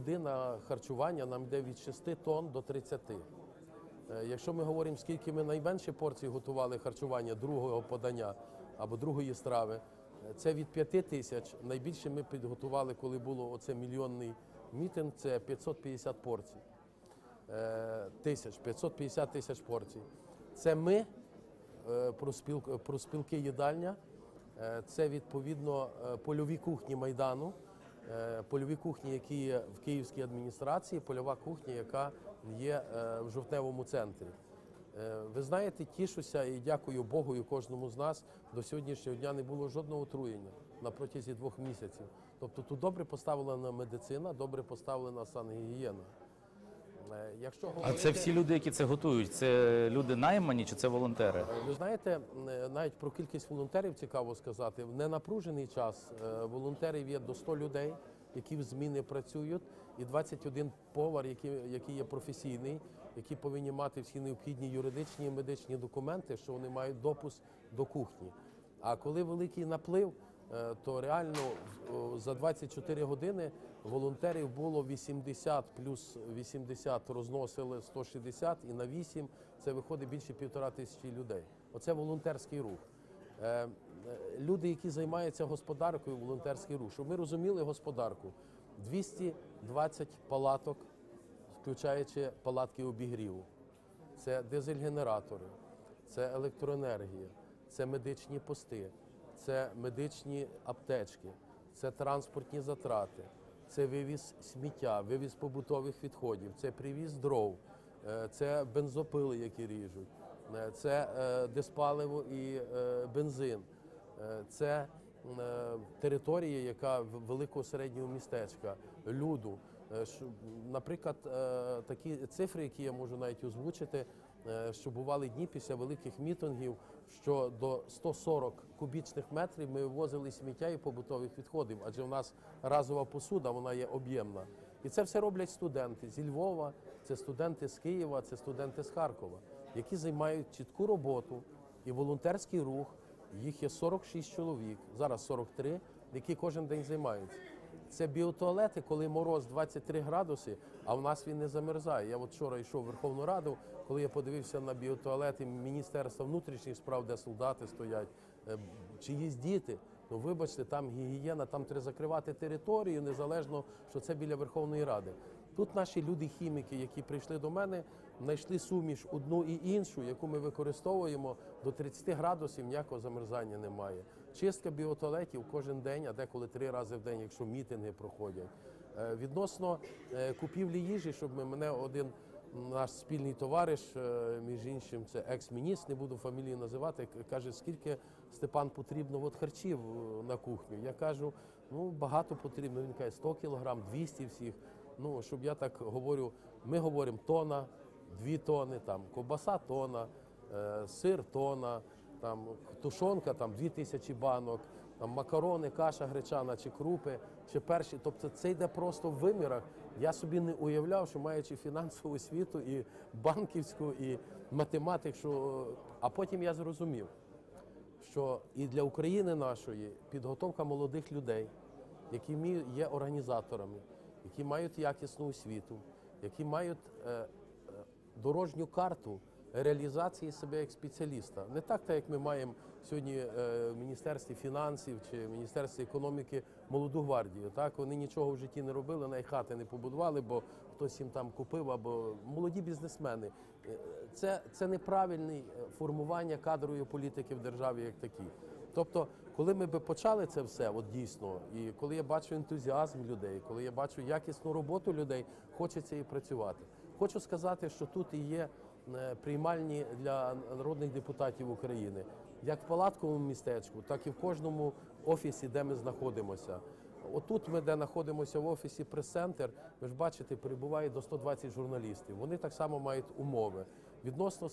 година харчування нам йде від 6 тонн до 30. Е, Якщо ми говоримо, скільки ми найменші порції готували харчування другого подання або другої страви, е, це від 5 тисяч. Найбільше ми підготували, коли було оце мільйонний мітинг, це 550 порцій. Е, Тисяч, 550 тисяч порцій. Це ми, проспіл- проспілки їдальня, це відповідно польові кухні Майдану, польові кухні, які є в Київській адміністрації, польова кухня, яка є е, в жовтневому центрі. Е, Ви знаєте, тішуся і дякую Богу і кожному з нас. До сьогоднішнього дня не було жодного отруєння на протязі двох місяців. Тобто тут добре поставлена медицина, добре поставлена сангігієна. Якщо А це всі люди, які це готують. Це люди наймані чи це волонтери? ви знаєте, е, навіть про кількість волонтерів цікаво сказати. В ненапружений час е, волонтерів є до 100 людей, які в зміни працюють, і 21 повар, який, який є професійний, які повинні мати всі необхідні юридичні і медичні документи, що вони мають допуск до кухні. А коли великий наплив, то реально за 24 години волонтерів було 80 плюс 80 розносили 160 і на 8 це виходить більше півтора тисячі людей. Оце волонтерський рух. Е, е, Люди, які займаються господаркою, волонтерський рух. Щоб ми розуміли господарку, 220 палаток, включаючи палатки обігріву. Це дизель-генератори, це електроенергія, це медичні пости, це медичні аптечки, це транспортні затрати, це вивіз сміття, вивіз побутових відходів, це привіз дров, е, це бензопили, які ріжуть, е, це е, диспаливо і бензин, це територія, яка великого середнього містечка, люду. Е, Наприклад, е, такі цифри, які я можу навіть озвучити, е, що бували дні після великих мітингів, що до 140 кубічних метрів ми вивозили сміття і побутових відходів, адже в нас разова посуда, вона є об'ємна. І це все роблять студенти зі Львова, це студенти з Києва, це студенти з Харкова, які займають чітку роботу і волонтерський рух. Їх є 46 чоловік, зараз 43, які кожен день займаються. Це біотуалети, коли мороз 23 градуси, а в нас він не замерзає. Я от вчора йшов в Верховну Раду, коли я подивився на біотуалети Міністерства внутрішніх справ, де солдати стоять, е, чиїсь діти. Ну, вибачте, там гігієна, там треба закривати територію, незалежно, що це біля Верховної Ради. Тут наші люди-хіміки, які прийшли до мене, знайшли суміш одну і іншу, яку ми використовуємо до 30 градусів, ніякого замерзання немає. Чистка біотуалетів кожен день, а деколи три рази в день, якщо мітинги проходять. Е, Відносно е, купівлі їжі, щоб мене один наш спільний товариш, е, між іншим, це екс-міністр, не буду фамілії називати, каже, скільки Степан потрібно от харчів е, на кухню. Я кажу, ну багато потрібно. Він каже, 100 кілограм, 200 всіх. Ну, щоб я так говорю, ми говоримо тона, дві тони, там, ковбаса тона, е, сир тона, там, тушонка, там, дві тисячі банок, там, макарони, каша гречана, чи крупи, чи перші. Тобто це йде просто в вимірах. Я собі не уявляв, що маючи фінансову освіту і банківську, і математик, що... а потім я зрозумів, що і для України нашої підготовка молодих людей, які є організаторами, які мають якісну освіту, які мають е, е, дорожню карту реалізації себе як спеціаліста. Не так, так як ми маємо сьогодні е, в Міністерстві фінансів чи Міністерстві економіки молоду гвардію. Так вони нічого в житті не робили, навіть хати не побудували, бо хтось їм там купив, або молоді бізнесмени. Е, Це, це неправильне формування кадрової політики в державі як такій. Тобто, коли ми би почали це все, от дійсно, і коли я бачу ентузіазм людей, коли я бачу якісну роботу людей, хочеться і працювати. Хочу сказати, що тут є е, приймальні для народних депутатів України, як в палатковому містечку, так і в кожному офісі, де ми знаходимося. Отут ми, де знаходимося в офісі прес-центр, ви ж бачите, перебуває до 120 журналістів. Вони так само мають умови. Відносно